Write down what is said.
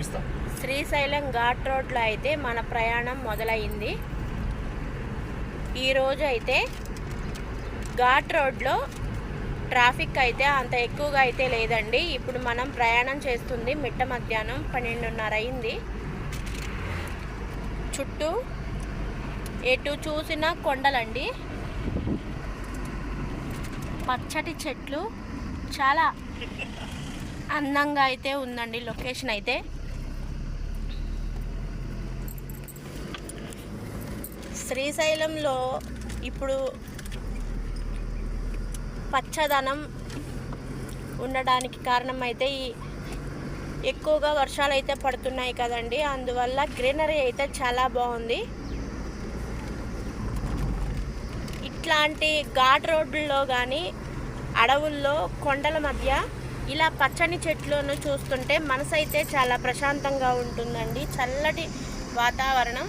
చూపిస్తా. శ్రీశైలం ఘాట్ రోడ్లో అయితే మన ప్రయాణం మొదలైంది. ఈరోజు అయితే ఘాట్ రోడ్లో ట్రాఫిక్ అయితే అంత ఎక్కువగా అయితే లేదండి. ఇప్పుడు మనం ప్రయాణం చేస్తుంది మిట్ట మధ్యాహ్నం పన్నెండున్నర అయింది. చుట్టూ ఎటు చూసిన కొండలండి. పచ్చటి చెట్లు చాలా అందంగా అయితే ఉందండి లొకేషన్ అయితే. శ్రీశైలంలో ఇప్పుడు పచ్చదనం ఉండడానికి కారణం అయితే ఈ ఎక్కువగా వర్షాలు అయితే పడుతున్నాయి కదండి. అందువల్ల గ్రీనరీ అయితే చాలా బాగుంది. ఇట్లాంటి ఘాట్ రోడ్లలో కానీ అడవుల్లో కొండల మధ్య ఇలా పచ్చని చెట్లను చూస్తుంటే మనసు అయితే చాలా ప్రశాంతంగా ఉంటుందండి. చల్లటి వాతావరణం.